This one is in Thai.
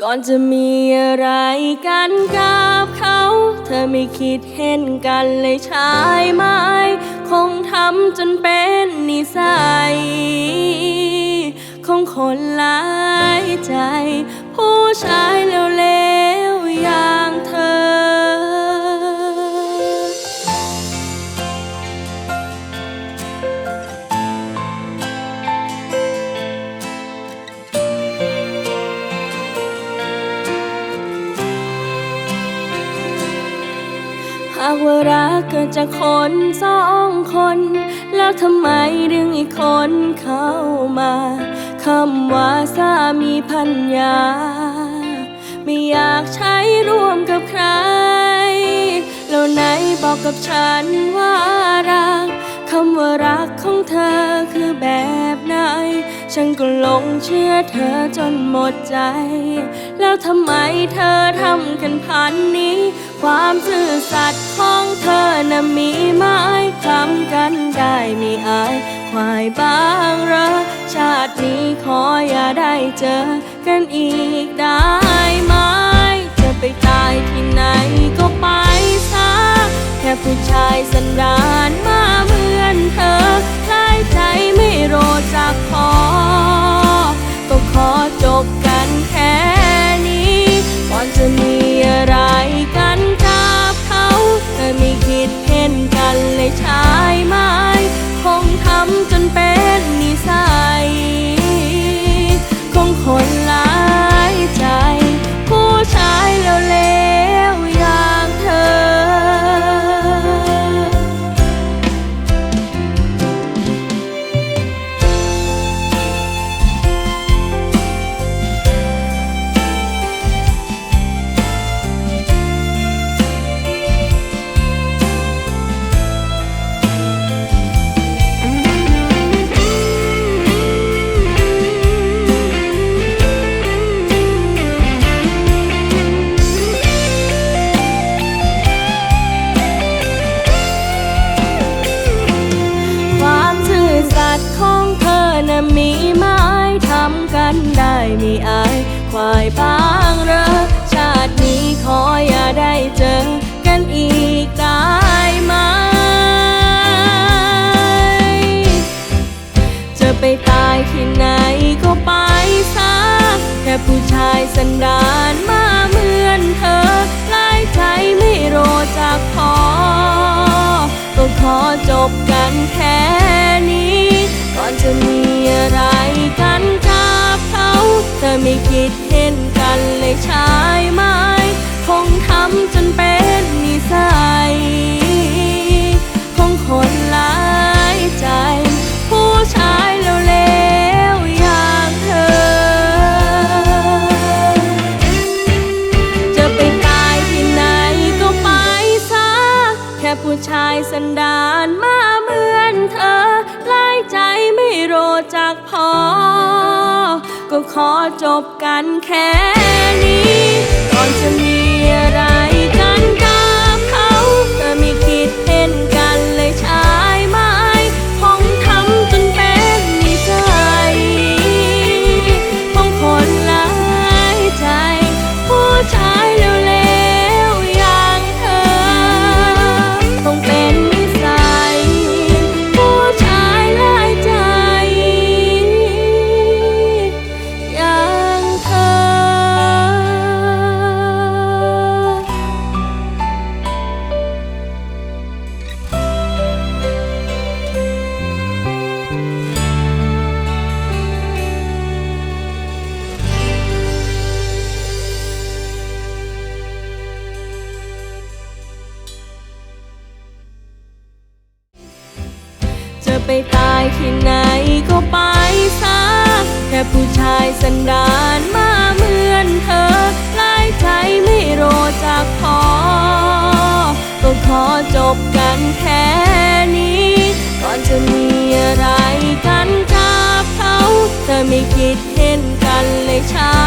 ก่อนจะมีอะไรกันกับเขา เธอไม่คิดเห็นกันเลยใช่ไหมคงทำจนเป็นนิสัยของคนหลายใจากว่ารักเกิดจากคนสองคน แล้วทำไมดึงอีกคนเข้ามาคำว่าสามีพันยาไม่อยากใช้ร่วมกับใคร แล้วไหนบอกกับฉันว่ารักคำว่ารักของเธอคือแบบไหน ฉันก็หลงเชื่อเธอจนหมดใจ แล้วทำไมเธอทำกันพันนี้ ความซื่อสัตย์ของเธอน่ะมีไหมคำกันได้ไม่อายควายบางระชาตินี้ขออย่าได้เจอกันอีกได้ไหมจะไปตายที่ไหนก็ไปซะแค่ผู้ชายสันดานายควายบางเรอชาตินี้ขออย่าได้เจอกันอีกได้ไหม จะไปตายที่ไหนก็ไปซะแค่ผู้ชายสันดานมาเหมือนเธอลายใจไม่โรจากพอ ก็ขอจบกันแค่นี้ ก่อนจะมี คิดเห็นกันเลยใช่ไหมคงทำจนเป็นนิสัยของคนหลายใจ ผู้ชายแล้วเลวอย่างเธอ จะไปตายที่ไหนก็ไปซะ แค่ผู้ชายสันดานมาเหมือนเธอ หลายใจไม่โรจากพอ ขอจบกันแค่นี้ ก่อนจะมีอะไร ตายที่ไหนก็ไปซะแค่ผู้ชายสันดานมาเหมือนเธอลายใจไม่โรจากพอ ก็ขอจบกันแค่นี้ ก่อนจะมีอะไรกันกับเขาเธอไม่คิดเห็นกันเลยใช่